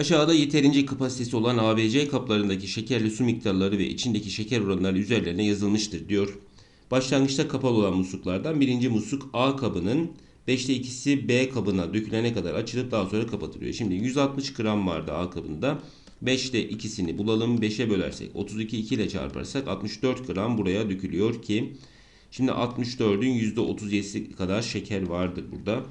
Aşağıda yeterince kapasitesi olan ABC kaplarındaki şekerli su miktarları ve içindeki şeker oranları üzerlerine yazılmıştır diyor. Başlangıçta kapalı olan musluklardan birinci musluk A kabının 5'te 2'si B kabına dökülene kadar açılıp daha sonra kapatılıyor. Şimdi 160 gram vardı A kabında. 5'te 2'sini bulalım. 5'e bölersek 32 2 ile çarparsak 64 gram buraya dökülüyor ki şimdi 64'ün %37'si kadar şeker vardır burada.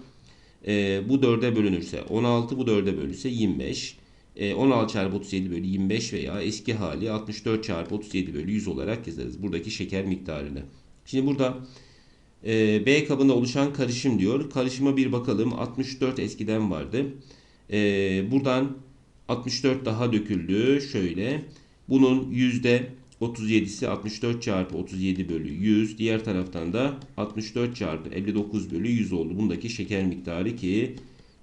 Ee, bu 4'e bölünürse 16 bu 4'e bölünürse 25. Ee, 16 çarpı 37 bölü 25 veya eski hali 64 çarpı 37 bölü 100 olarak yazarız. Buradaki şeker miktarını. Şimdi burada e, B kabında oluşan karışım diyor. Karışıma bir bakalım. 64 eskiden vardı. E, buradan 64 daha döküldü. Şöyle. Bunun yüzde 37'si 64 çarpı 37 bölü 100. Diğer taraftan da 64 çarpı 59 bölü 100 oldu. Bundaki şeker miktarı ki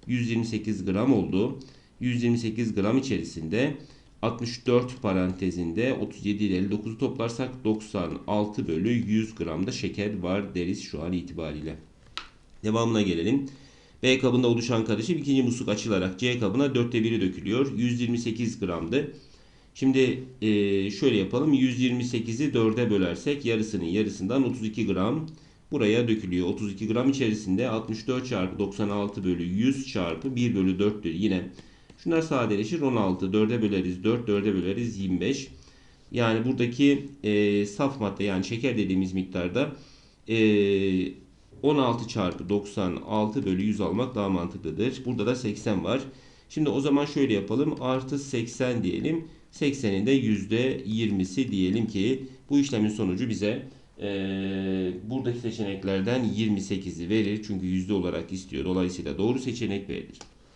128 gram oldu. 128 gram içerisinde 64 parantezinde 37 ile 59'u toplarsak 96 bölü 100 gramda şeker var deriz şu an itibariyle. Devamına gelelim. B kabında oluşan karışım ikinci musluk açılarak C kabına 4'te 1'i dökülüyor. 128 gramdı. Şimdi e, şöyle yapalım. 128'i 4'e bölersek yarısının yarısından 32 gram buraya dökülüyor. 32 gram içerisinde 64 çarpı 96 bölü 100 çarpı 1 bölü 4'tür. Yine şunlar sadeleşir. 16 4'e böleriz 4 4'e böleriz 25. Yani buradaki e, saf madde yani şeker dediğimiz miktarda e, 16 çarpı 96 bölü 100 almak daha mantıklıdır. Burada da 80 var. Şimdi o zaman şöyle yapalım. Artı 80 diyelim. 80'in de %20'si diyelim ki bu işlemin sonucu bize eee, buradaki seçeneklerden 28'i verir. Çünkü yüzde olarak istiyor. Dolayısıyla doğru seçenek verilir.